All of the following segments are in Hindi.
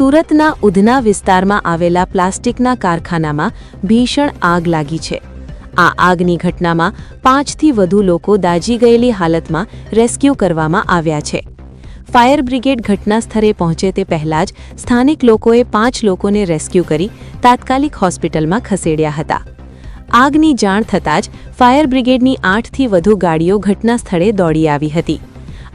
સુરતના ઉધના વિસ્તારમાં આવેલા પ્લાસ્ટિકના કારખાનામાં ભીષણ આગ લાગી છે. આ આગની ઘટનામાં પાંચથી વધુ લોકો દાજી ગયેલી હાલતમાં રેસ્ક્યુ કરવામાં આવ્યા છે. ફાયર બ્રિગેડ ઘટના સ્થળે પહોંચે તે પહેલા જ સ્થાનિક લોકોએ પાંચ લોકોને રેસ્ક્યુ કરી તાત્કાલિક હોસ્પિટલમાં ખસેડ્યા હતા. આગની જાણ થતાં જ ફાયર બ્રિગેડની આઠથી વધુ ગાડીઓ ઘટના સ્થળે દોડી આવી હતી.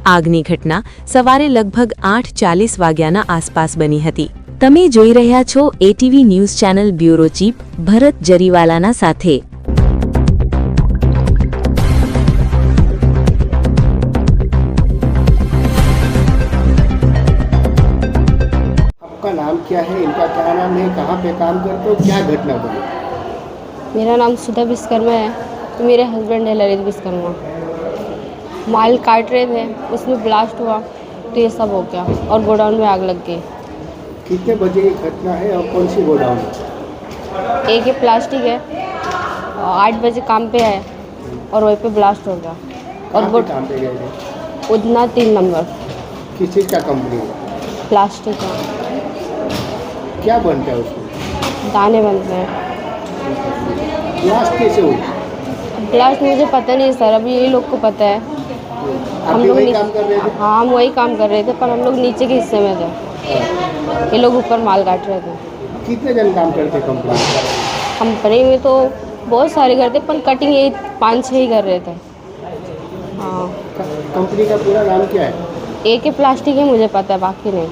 આગની ઘટના સવારે લગભગ આઠ ચાલીસ વાગ્યાના આસપાસ બની હતી તમે જોઈ રહ્યા છો ATV news channel bureau chief Bharat જરીવાલાના સાથે आपका नाम क्या है इनका क्या नाम है कहाँ पे काम करते हो क्या घटना बनी मेरा नाम सुधा विश्वकर्मा है तो मेरे हस्बैंड है ललित विश्वकर्मा माल काट रहे थे उसमें ब्लास्ट हुआ तो ये सब हो गया और गोडाउन में आग लग गई। कितने बजे की घटना है और कौन सी गोडाउन एक ये प्लास्टिक है आठ बजे काम पे है और वहीं पे ब्लास्ट हो गया। और वो काम पे गए थे? उतना तीन नंबर। किस का कंपनी प्लास्टिक का क्या बनता है उसमें? दाने बनते हैं। ब्लास्ट कैसे हुई ब्लास्ट मुझे पता नहीं सर अभी ये लोग को पता है। रहे थे? हाँ हम वही काम कर रहे थे पर हम लोग नीचे के हिस्से में थे। ये लोग ऊपर माल काट रहे थे। कितने जन काम करते कंपनी में? कंपनी में तो बहुत सारे करते पर कटिंग ये पाँच छः ही कर रहे थे। हाँ। कंपनी का पूरा नाम क्या है? एक ही प्लास्टिक है मुझे पता है बाकी नहीं।